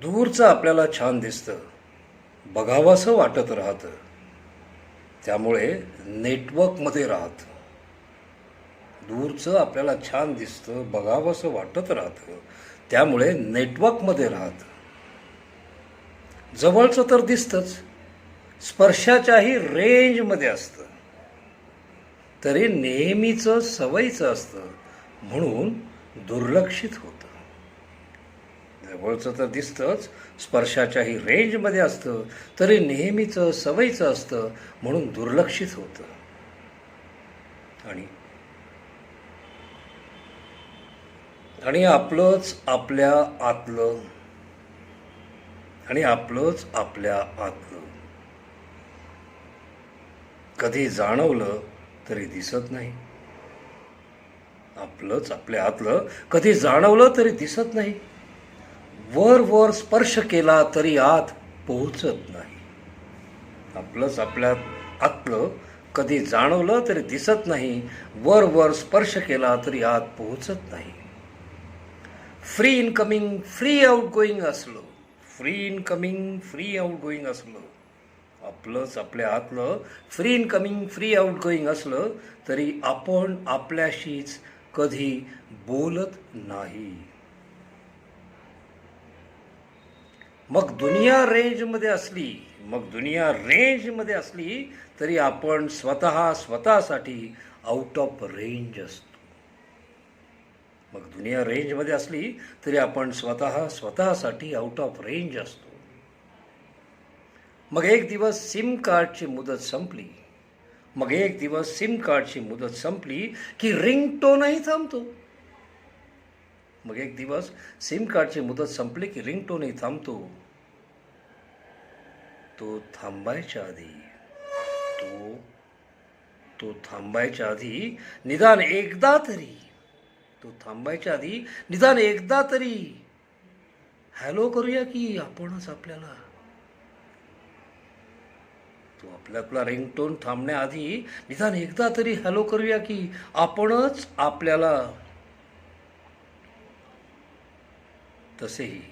दूरचं आपल्याला छान दिसतं. बघावंसं वाटत राहतं. त्यामुळे नेटवर्कमध्ये राहतं. दूरचं आपल्याला छान दिसतं बघावंसं वाटत राहतं. त्यामुळे नेटवर्कमध्ये राहतं. जवळचं तर दिसतंच. स्पर्शाच्याही रेंजमध्ये असतं. तरी नेहमीचं सवयीचं असतं. म्हणून दुर्लक्षित होतं. जवळचं तर दिसतंच स्पर्शाच्याही रेंजमध्ये असतं तरी नेहमीचं सवयीचं असतं म्हणून दुर्लक्षित होतं. आणि आणि आपलंच आपल्या आतलं आणि आपलंच आपल्या आतलं. कधी जाणवलं तरी दिसत नाही. आपलंच आपल्या आतलं कधी जाणवलं तरी दिसत नाही. वर वर स्पर्श केला तरी आत पोहोचत नाही. आपलंच आपल्या आतलं कधी जाणवलं तरी दिसत नाही. वर वर स्पर्श केला तरी आत पोहोचत नाही. Free incoming free outgoing असलो. Free incoming free outgoing असलो. आपलंच आपल्या आतलं free incoming free outgoing असलं तरी आपण आपल्याशीच कधी बोलत नाही. मग दुनिया रेंजमध्ये असली मग दुनिया रेंजमध्ये असली तरी आपण स्वतः स्वतःसाठी आउट ऑफ रेंज असतो. मग दुनिया रेंजमध्ये असली तरी आपण स्वतः स्वतःसाठी आउट ऑफ रेंज असतो. मग एक दिवस सिम कार्डची मुदत संपली. मग एक दिवस सिम कार्डची मुदत संपली की रिंगटोनही थांबतो. मग एक दिवस सिम कार्डची मुदत संपली की रिंगटोनही थांबतो. तो थांबायच्या आधी तो तो थांबायच्या आधी निदान एकदा तरी तो थांबायच्या आधी निदान एकदा तरी हॅलो करूया की आपणच आपल्याला? तो आपल्यातला रिंगटोन थांबण्याआधी निदान एकदा तरी हॅलो करूया की आपणच आपल्याला? तसेही.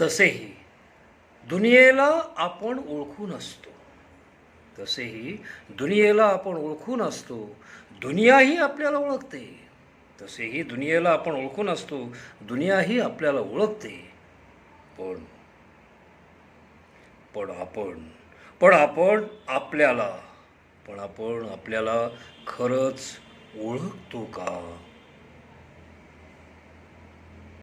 तसेही. दुनियेला आपण ओळखून असतो तसेही दुनियेला आपण ओळखून असतो दुनियाही आपल्याला ओळखते. तसेही दुनियेला आपण ओळखून असतो दुनियाही आपल्याला ओळखते. पण पण आपण पण आपण आपल्याला पण आपण आपल्याला खरंच ओळखतो का?